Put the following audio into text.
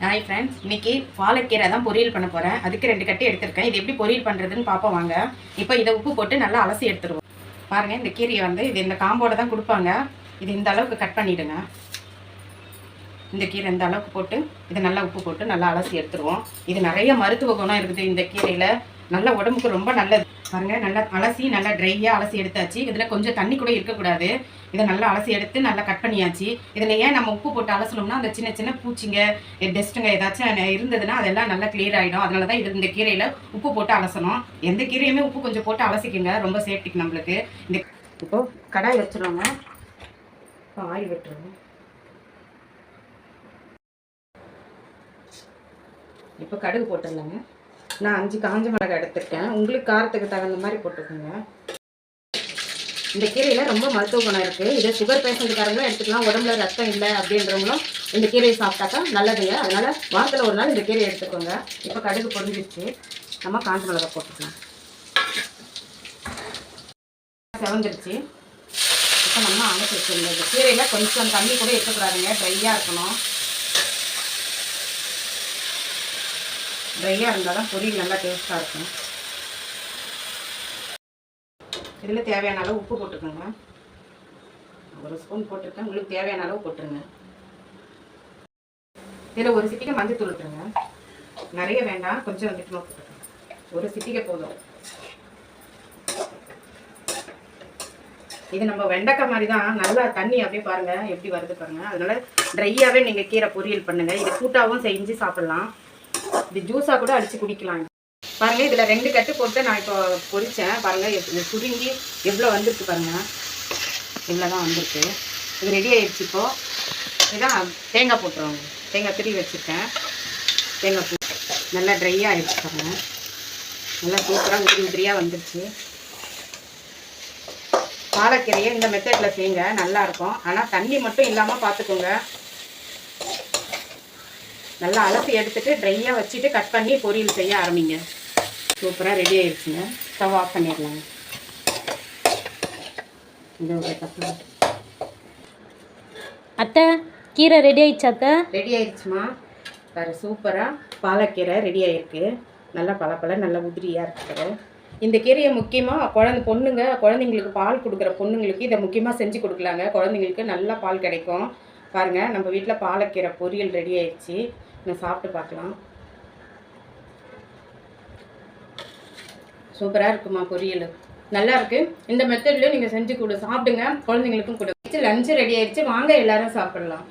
Hi friends இன்னைக்கு பாலக்கீரை தான் பொரியல் பண்ண போகிறேன் அதுக்கு ரெண்டு கட்டி எடுத்திருக்கேன். இது எப்படி பொரியல் பண்ணுறதுன்னு பார்ப்போம் வாங்க. இப்போ இதை உப்பு போட்டு நல்லா அலசி எடுத்துருவோம். பாருங்கள் இந்த கீரையை வந்து இது இந்த காம்போட தான் கொடுப்பாங்க. இது இந்த அளவுக்கு கட் பண்ணிவிடுங்க இந்த கீரை இந்த அளவுக்கு போட்டு இதை நல்லா உப்பு போட்டு நல்லா அலசி எடுத்துருவோம். இது நிறைய மருத்துவ குணம் இருக்குது இந்த கீரையில். நல்ல உடம்புக்கு ரொம்ப நல்லது. பாருங்க நல்லா அலசி நல்லா ட்ரையாக அலசி எடுத்தாச்சு. இதில் கொஞ்சம் தண்ணி கூட இருக்கக்கூடாது. இதை நல்லா அலசி எடுத்து நல்லா கட் பண்ணியாச்சு. இதில் ஏன் நம்ம உப்பு போட்டு அலசணும்னா அந்த சின்ன சின்ன பூச்சிங்க டெஸ்ட்டுங்க ஏதாச்சும் இருந்ததுன்னா அதெல்லாம் நல்லா கிளியர் ஆகிடும் அதனால தான் இது இந்த கீரையில் உப்பு போட்டு அலசணும். எந்த கீரையுமே உப்பு கொஞ்சம் போட்டு அலசிக்கோங்க. ரொம்ப சேஃப்டிக்கு நம்மளுக்கு. இந்த இப்போ கடாய் வச்சிருவோங்க. இப்போ ஆயில் விட்டுருவோம். இப்போ கடுகு போட்டுடலாங்க. நான் அஞ்சு காஞ்ச மிளகாய் எடுத்திருக்கேன். உங்களுக்கு காரத்துக்கு தகுந்த மாதிரி போட்டுக்கோங்க. இந்த கீரையில் ரொம்ப மருத்துவ குணம் இருக்குது இதை சுகர் பேஷண்ட்டுக்காரங்களும் எடுத்துக்கலாம். உடம்புல ரத்தம் இல்லை அப்படின்றவங்களும் இந்த கீரையை சாப்பிட்டாக்கா நல்லதுங்க அதனால் வாரத்தில் ஒரு நாள் இந்த கீரையை எடுத்துக்கோங்க. இப்போ கடுகு பொரிஞ்சிருச்சு. நம்ம காஞ்ச மிளகாய் போட்டுக்கலாம். செவந்துருச்சு. இப்போ நம்ம அரைச்சி வச்சுருந்தோம் இந்த கீரையில் கொஞ்சம் தண்ணி கூட இருக்கக்கூடாதுங்க. ட்ரையாக இருக்கணும். ட்ரையாக இருந்தால் தான் பொரியல் நல்லா டேஸ்ட்டாக இருக்கும். இதில் தேவையான அளவு உப்பு போட்டுக்கோங்க. ஒரு ஸ்பூன் போட்டுருக்கேன். உங்களுக்கு தேவையான அளவு போட்டுருங்க. இதில் ஒரு சிட்டிக்கை மஞ்சள் தூள் விட்டுருங்க நிறைய வேண்டாம். கொஞ்சம் வந்துட்டுமா போட்டுருங்க ஒரு சிட்டிகை போதும். இது நம்ம வெண்டைக்காய் மாதிரி தான். நல்லா தண்ணி அப்படியே பாருங்கள் எப்படி வருது பாருங்கள் அதனால ட்ரையாகவே நீங்கள் கீரை பொரியல் பண்ணுங்கள் இது கூட்டாகவும் செஞ்சு சாப்பிட்லாம். இது ஜூஸாக கூட அடித்து குடிக்கலாம். பாருங்க இதில் ரெண்டு கட்டு போட்டு நான் இப்போ பொறித்தேன் பாருங்கள் சுருங்கி எவ்வளோ வந்திருக்கு பாருங்கள் இவ்வளோ தான் வந்திருக்கு. இது ரெடி ஆகிடுச்சு இப்போது இதான் தேங்காய் போட்டுருவாங்க தேங்காய் திரி வச்சுருக்கேன். தேங்காய் பூ நல்லா ட்ரையாக ஆகிடுச்சு பாருங்க. நல்லா சூப்பராக உதிரி உதிரியாக வந்துருச்சு. பாலக்கீரையை இந்த மெத்தடில் செய்யுங்க. நல்லாயிருக்கும் ஆனால் தண்ணி மட்டும் இல்லாமல் பார்த்துக்கோங்க நல்லா அலசி எடுத்துட்டு ட்ரையாக வச்சுட்டு கட் பண்ணி பொரியல் செய்ய ஆரம்பிங்க. சூப்பராக ரெடி ஆயிடுச்சுங்க. ஸ்டவ் ஆஃப் பண்ணிடலாங்க. ஒரு அத்தை கீரை ரெடி ஆயிடுச்சு அத்தை? ரெடி ஆயிடுச்சுமா. வேறு சூப்பராக பாலக்கீரை ரெடி ஆயிருக்கு. நல்லா பல நல்லா உதிரியாக இருக்குது இந்த கீரையை முக்கியமாக குழந்தை பொண்ணுங்க குழந்தைங்களுக்கு பால் கொடுக்குற பொண்ணுங்களுக்கு இதை முக்கியமாக செஞ்சு கொடுக்கலாங்க. குழந்தைங்களுக்கு நல்லா பால் கிடைக்கும். பாருங்கள் நம்ம வீட்டில் பாலக்கீரை பொரியல் ரெடி ஆயிடுச்சு. நான் சாப்பிட்டு பார்க்கலாம். சூப்பராக இருக்குமா பொரியல்? நல்லா இருக்கு. இந்த மெத்தட்லேயும் நீங்கள் செஞ்சு கொடு சாப்பிடுங்க. குழந்தைங்களுக்கும் கொடு. லஞ்சு ரெடி ஆயிடுச்சு. வாங்க எல்லாரும் சாப்பிடலாம்.